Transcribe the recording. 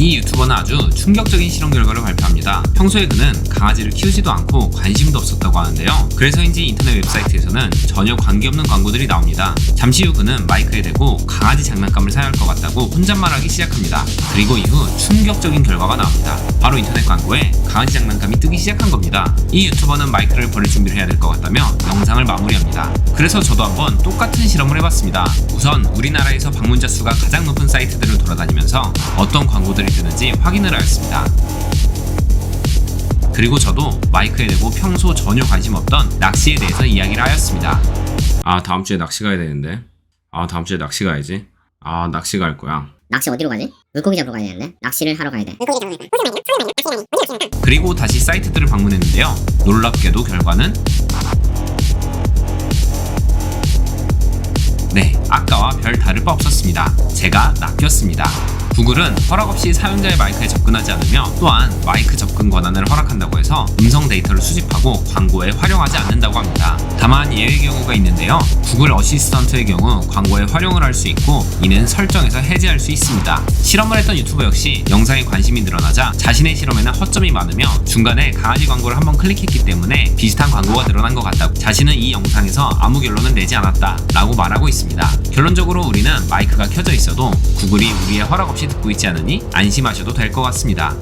이 유튜버는 아주 충격적인 실험 결과를 발표합니다. 평소에 그는 강아지를 키우지도 않고 관심도 없었다고 하는데요. 그래서인지 인터넷 웹사이트에서는 전혀 관계없는 광고들이 나옵니다. 잠시 후 그는 마이크에 대고 강아지 장난감을 사야 할 것 같다고 혼잣말하기 시작합니다. 그리고 이후 충격적인 결과가 나옵니다. 바로 인터넷 광고에 강아지 장난감이 뜨기 시작한 겁니다. 이 유튜버는 마이크를 버릴 준비를 해야 될 것 같다며 영상을 마무리합니다. 그래서 저도 한번 똑같은 실험을 해봤습니다. 우선 우리나라에서 방문자 수가 가장 높은 사이트들을 돌아다니면서 어떤 광고들이 뜨는지 확인을 하였습니다. 그리고 저도 마이크에 대고 평소 전혀 관심 없던 낚시에 대해서 이야기를 하였습니다. 아 다음 주에 낚시 가야 되는데. 아 다음 주에 낚시 가야지. 아 낚시 갈 거야. 낚시 어디로 가지? 물고기 잡으러 가야 되는데 낚시를 하러 가야 돼 그리고 다시 사이트들을 방문했는데요. 놀랍게도 결과는 네, 아까와 별 다를 바 없었습니다. 제가 낚였습니다. 구글은 허락 없이 사용자의 마이크에 접근하지 않으며 또한 마이크 접근 권한을 허락한다고 해서 음성 데이터를 수집하고 광고에 활용하지 않는다고 합니다. 예외 경우가 있는데요. 구글 어시스턴트의 경우 광고에 활용을 할 수 있고 이는 설정에서 해제할 수 있습니다. 실험을 했던 유튜버 역시 영상에 관심이 늘어나자 자신의 실험에는 허점이 많으며 중간에 강아지 광고를 한번 클릭했기 때문에 비슷한 광고가 늘어난 것 같다고 자신은 이 영상에서 아무 결론을 내지 않았다 라고 말하고 있습니다. 결론적으로 우리는 마이크가 켜져 있어도 구글이 우리의 허락 없이 듣고 있지 않으니 안심하셔도 될 것 같습니다.